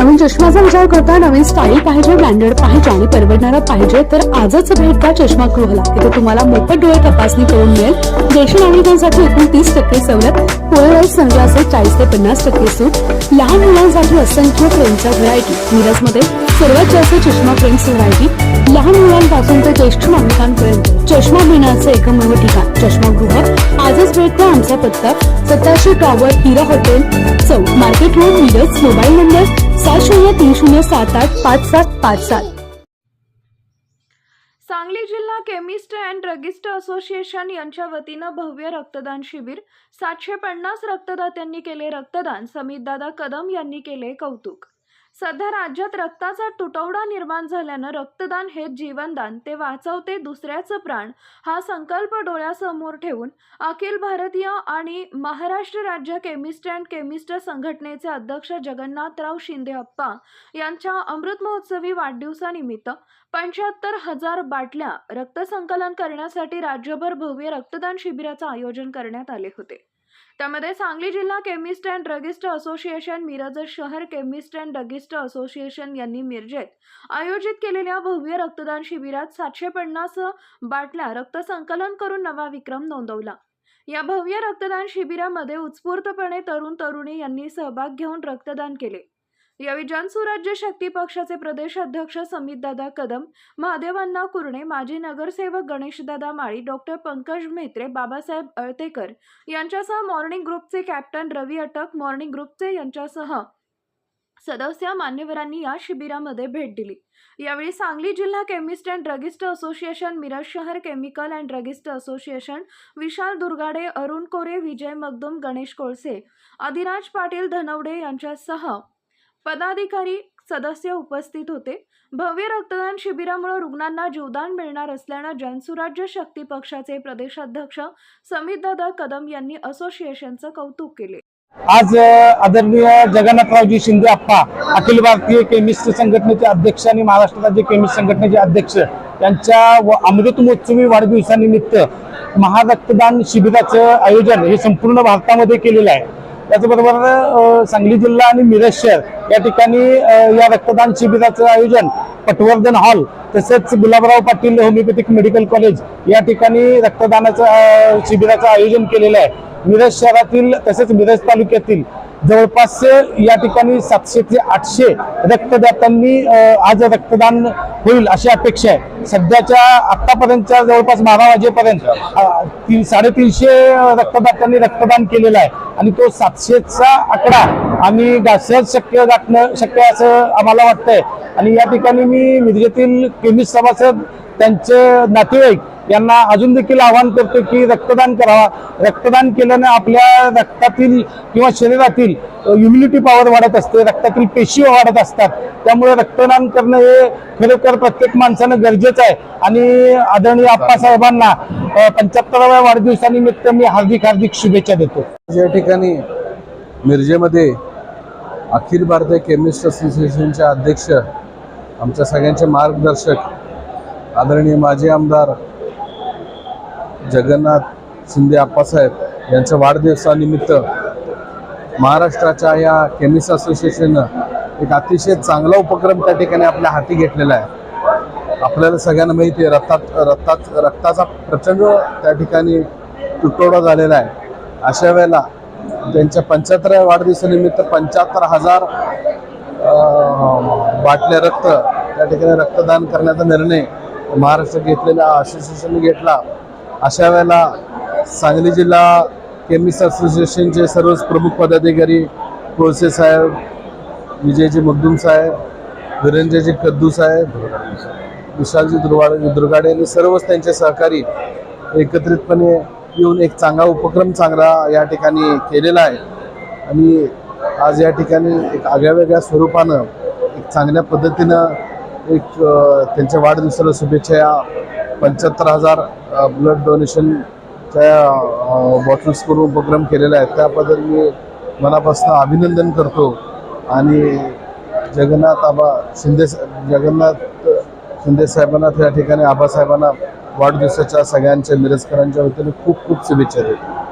नवीन चष्म्याचा विचार करता नवीन स्टाईल पाहिजे ब्रँडेड पाहिजे आणि परवडणारा पाहिजे तर आजच भेट द्या चष्मा गृहला इथे तुम्हाला मोफत डोळे तपासणी करून मिळेल. देशी नागरिकांसाठी एकूण तीस टक्के सवलत पोलराईज संघाचे चाळीस ते पन्नास टक्के सूट लहान मुलांसाठी असंख्य फ्रेमच्या व्हरायटी मिरजमध्ये सर्वात जास्त चष्मा फ्रेम्स व्हरायटी लहान मुलांपासून ते ज्येष्ठ नागरिकांपर्यंत. चष्मा मिळण्याचं एकमेव ठिकाण चष्मागृह. आजच भेट द्या आमचा पत्ता सत्ताशे टॉवर हिरा हॉटेल चौक market road Miraj mobile number सात शून्य तीन शून्य सात आठ पाच सात पाच सात. सांगली जिल्हा केमिस्ट अँड ड्रगिस्ट असोसिएशन यांच्या वतीनं भव्य रक्तदान शिबिर. सातशे पन्नास रक्तदात्यांनी केले रक्तदान. समितदादा कदम यांनी केले कौतुक. सध्या राज्यात रक्ताचा तुटवडा निर्माण झाल्यानं रक्तदान हे जीवनदान ते वाचवते दुसऱ्याचं प्राण हा संकल्प डोळ्यासमोर ठेवून अखिल भारतीय आणि महाराष्ट्र राज्य केमिस्ट अँड केमिस्ट संघटनेचे अध्यक्ष जगन्नाथराव शिंदे अप्पा यांच्या अमृत महोत्सवी वाढदिवसानिमित्त पंच्याहत्तर हजार बाटल्या रक्तसंकलन करण्यासाठी राज्यभर भव्य रक्तदान शिबिराचं आयोजन करण्यात आले होते. त्यामध्ये सांगली जिल्हा chemist and druggist association Miraj शहर केमिस्ट अँड ड्रगिस्ट असोसिएशन यांनी मिरजेत आयोजित केलेल्या भव्य रक्तदान शिबिरात सातशे पन्नास बाटल्या रक्तसंकलन करून नवा विक्रम नोंदवला. या भव्य रक्तदान शिबिरामध्ये उत्स्फूर्तपणे तरुण तरुणी यांनी सहभाग घेऊन रक्तदान केले. यावेळी जनसुराज्य शक्ती पक्षाचे प्रदेश अध्यक्ष समितदादा कदम महादेवांना कुरणे माजी नगरसेवक गणेशदादा माळी डॉक्टर पंकज म्हेत्रे बाबासाहेब अळतेकर यांच्यासह मॉर्निंग ग्रुपचे कॅप्टन रवी अटक मॉर्निंग ग्रुपचे यांच्यासह सदस्य मान्यवरांनी या शिबिरामध्ये भेट दिली. यावेळी सांगली जिल्हा chemist and druggist association Miraj शहर chemical and druggist association Vishal Durgade Arun Kore Vijay Magdum Ganesh Kolse Adiraj Patil Dhanawade यांच्यासह पदाधिकारी सदस्य उपस्थित होते. भव्य रक्तदान शिबिरामुळे रुग्णांना जीवदान मिळणार असल्यानं जनसुराज्य शक्ती पक्षाचे प्रदेशाध्यक्ष समितदादा कदम यांनी असोसिएशनचं कौतुक केले. आज आदरणीय जगन्नाथरावजी शिंदे आप्पा अखिल भारतीय केमिस्ट संघटनेचे अध्यक्ष आणि महाराष्ट्र राज्य केमिस्ट संघटनेचे अध्यक्ष यांच्या व अमृत महोत्सवी वाढदिवसानिमित्त महारक्तदान शिबिराचं आयोजन हे संपूर्ण भारतामध्ये केलेलं आहे. त्याचबरोबर सांगली जिल्हा आणि मिरज शहर या ठिकाणी या रक्तदान शिबिराचं आयोजन पटवर्धन हॉल तसेच Gulabrao Patil homeopathic medical college या ठिकाणी रक्तदानाचं शिबिराचं आयोजन केलेलं आहे. मिरज शहरातील तसेच मिरज तालुक्यातील जवळपास या ठिकाणी सातशे ते आठशे रक्तदात्यांनी आज रक्तदान होईल अशी अपेक्षा आहे. सध्याच्या आत्तापर्यंतच्या जवळपास बारा वाजेपर्यंत तीन साडेतीनशे रक्तदात्यांनी रक्तदान केलेलं आहे. आणि तो सातशेचा आकडा आम्ही सहज शक्य गाठणं शक्य असं आम्हाला वाटतंय. आणि या ठिकाणी मी मिरजेतील केमिस्ट सभासद त्यांचे नातेवाईक यांना अजून देखील आवाहन करतो की रक्तदान करावा. रक्तदान केल्याने आपल्या रक्तातील किंवा शरीरातील इम्युनिटी पॉवर वाढत असते रक्तातील पेशी वाढत असतात. त्यामुळे रक्तदान करणं हे खरोखर प्रत्येक माणसानं गरजेचं आहे. आणि आदरणीय आप्पासाहेबांना पंच्याहत्तराव्या वाढदिवसानिमित्त मी हार्दिक हार्दिक शुभेच्छा देतो. या ठिकाणी मिरजेमध्ये अखिल भारतीय केमिस्ट असोसिएशनच्या अध्यक्ष आमच्या सगळ्यांचे मार्गदर्शक आदरणीय माजी आमदार जगन्नाथ शिंदे आप्पासाहेब यांच्या वाढदिवसानिमित्त महाराष्ट्राच्या या केमिस्ट असोसिएशननं एक अतिशय चांगला उपक्रम त्या ठिकाणी आपल्या हाती घेतलेला आहे. आपल्याला सगळ्यांना माहिती आहे रक्तात रक्तात रक्ताचा प्रचंड त्या ठिकाणी तुटवडा झालेला आहे. अशा वेळेला त्यांच्या पंच्याहत्तराव्या वाढदिवसानिमित्त पंच्याहत्तर हजार बाटले बाटल्या रक्त त्या ठिकाणी रक्तदान करण्याचा निर्णय महाराष्ट्र घेतलेला असोसिएशनने घेतला. अशा वेळेला सांगली जिल्हा केमिस्ट असोसिएशनचे सर्व प्रमुख पदाधिकारी कोळसे साहेब विजयजी मगदूम साहेब वीरेंद्रजी कद्दू साहेब विशालजी दुर्वाडे दुर्गाडे आणि सर्वच त्यांचे सहकारी एकत्रितपणे येऊन एक चांगला उपक्रम चांगला या ठिकाणी केलेला आहे. आणि आज या ठिकाणी एक आगळ्या वेगळ्या स्वरूपानं एक चांगल्या पद्धतीनं एक त्यांच्या वाढदिवसाला शुभेच्छा या पंच्याहत्तर हजार ब्लड डोनेशनच्या बॉटल्स करून उपक्रम केलेला आहे. त्याबद्दल मी मनापासून अभिनंदन करतो. आणि जगन्नाथ आबा शिंदे जगन्नाथ शिंदे साहेबांना त्या ठिकाणी आबासाहेबांना वाढदिवसाच्या सगळ्यांच्या मिरजकरांच्या वतीने खूप खूप शुभेच्छा देतो.